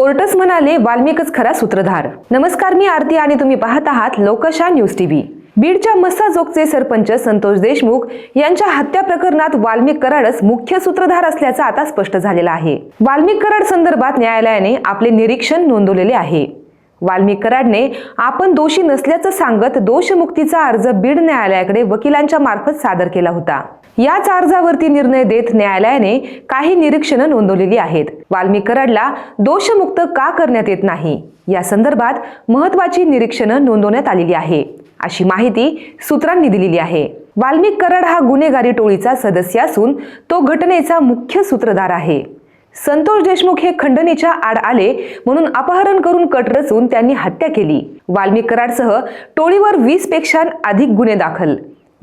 Courts म्हणाले वाल्मिकच खरा सूत्रधार. नमस्कार मी आरती आणि तुम्ही पाहत आहात लोकशा न्यूज टीव्ही. बीडच्या मस्साजोगचे सरपंच संतोष देशमुख यांच्या हत्या प्रकरणात वाल्मिक कराडच मुख्य सूत्रधार असल्याचं आता स्पष्ट झालेलं आहे. वाल्मिक कराड संदर्भात न्यायालयाने आपले निरीक्षण नोंदवलेले आहे. वाल्मिक कराडने आपण दोषी नसल्याचं सांगत दोषमुक्तीचा अर्ज बीड न्यायालयाकडे वकिलांच्या मार्फत सादर केला होता. याच अर्जावरती निर्णय देत न्यायालयाने काही निरीक्षणं नोंदवलेली आहेत. वाल्मिक कराडला दोषमुक्त का करण्यात येत नाही? या संदर्भात महत्वाची निरीक्षणं नोंदवण्यात आलेली आहे. अशी माहिती सूत्रांनी दिलेली आहे. वाल्मिक कराड हा गुन्हेगारी टोळीचा सदस्य असून तो घटनेचा मुख्य सूत्रधार आहे. संतोष देशमुख हे खंडणीच्या आड आले म्हणून अपहरण करून कट रचून त्यांनी हत्या केली. वाल्मिक कराडसह टोळीवर वीसपेक्षा अधिक गुन्हे दाखल.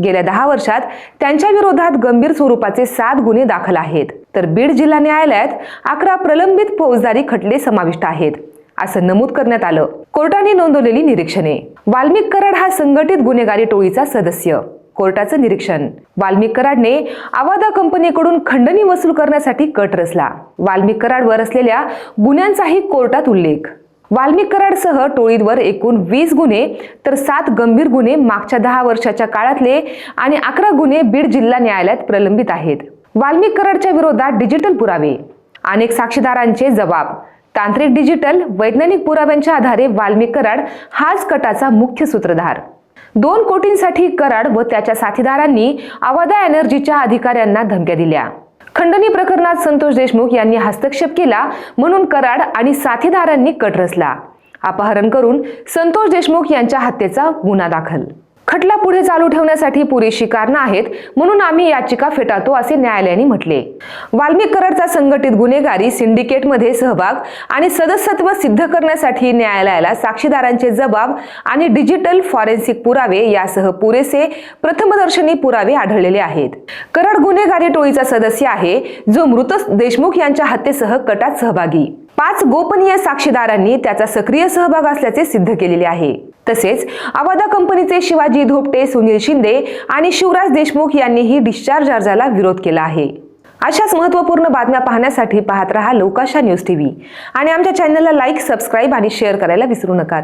गेल्या दहा वर्षात त्यांच्या विरोधात गंभीर स्वरूपाचे सात गुन्हे दाखल आहेत. तर बीड जिल्हा न्यायालयात अकरा प्रलंबित फौजदारी खटले समाविष्ट आहेत. असं नमूद करण्यात आलं. कोर्टाने नोंदवलेली निरीक्षणे. वाल्मिक कराड हा संघटित गुन्हेगारी टोळीचा सदस्य. कोर्टाचं निरीक्षण. वाल्मिक कराडने आवादा कंपनीकडून खंडणी वसूल करण्यासाठी कट रचला. वाल्मिक कराडवर असलेल्या गुन्ह्यांचाही कोर्टात उल्लेख. वाल्मिक कराडसह टोळीवर एकूण वीस गुन्हे तर सात गंभीर गुन्हे मागच्या दहा वर्षाच्या काळातले आणि अकरा गुन्हे बीड जिल्हा न्यायालयात प्रलंबित आहेत. वाल्मिक कराडच्या विरोधात डिजिटल पुरावे. अनेक साक्षीदारांचे जबाब. तांत्रिक डिजिटल वैज्ञानिक पुराव्यांच्या आधारे वाल्मिक कराड हाच कटाचा मुख्य सूत्रधार. दोन कोटींसाठी कराड व त्याच्या साथीदारांनी अवादा एनर्जीच्या अधिकाऱ्यांना धमक्या दिल्या. खंडणी प्रकरणात संतोष देशमुख यांनी हस्तक्षेप केला म्हणून कराड आणि साथीदारांनी कट रचला. अपहरण करून संतोष देशमुख यांच्या हत्येचा गुन्हा दाखल. खटला पुढे चालू ठेवण्यासाठी पुरेशी कारणं आहेत म्हणून आम्ही याचिका फेटाळतो असे न्यायालयाने म्हटले. वाल्मिक कराडचा संघटित गुन्हेगारी सिंडिकेटमध्ये सहभाग आणि सदस्यत्व सिद्ध करण्यासाठी न्यायालयाला साक्षीदारांचे जबाब आणि डिजिटल फॉरेन्सिक पुरावे यासह पुरेसे प्रथमदर्शनी पुरावे आढळलेले आहेत. कराड गुन्हेगारी टोळीचा सदस्य आहे जो मृत देशमुख यांच्या हत्येसह कटात सहभागी. पाच गोपनीय साक्षीदारांनी त्याचा सक्रिय सहभाग असल्याचे सिद्ध केलेले आहे. तसेच अवादा कंपनीचे शिवाजी धोपटे सुनील शिंदे आणि शिवराज देशमुख यांनीही डिस्चार्ज अर्जाला विरोध केला आहे. अशाच महत्त्वपूर्ण बातम्या पाहण्यासाठी पाहत रहा लोकाशा न्यूज टीव्ही. आणि आमच्या चॅनलला लाईक सबस्क्राईब आणि शेअर करायला विसरू नका.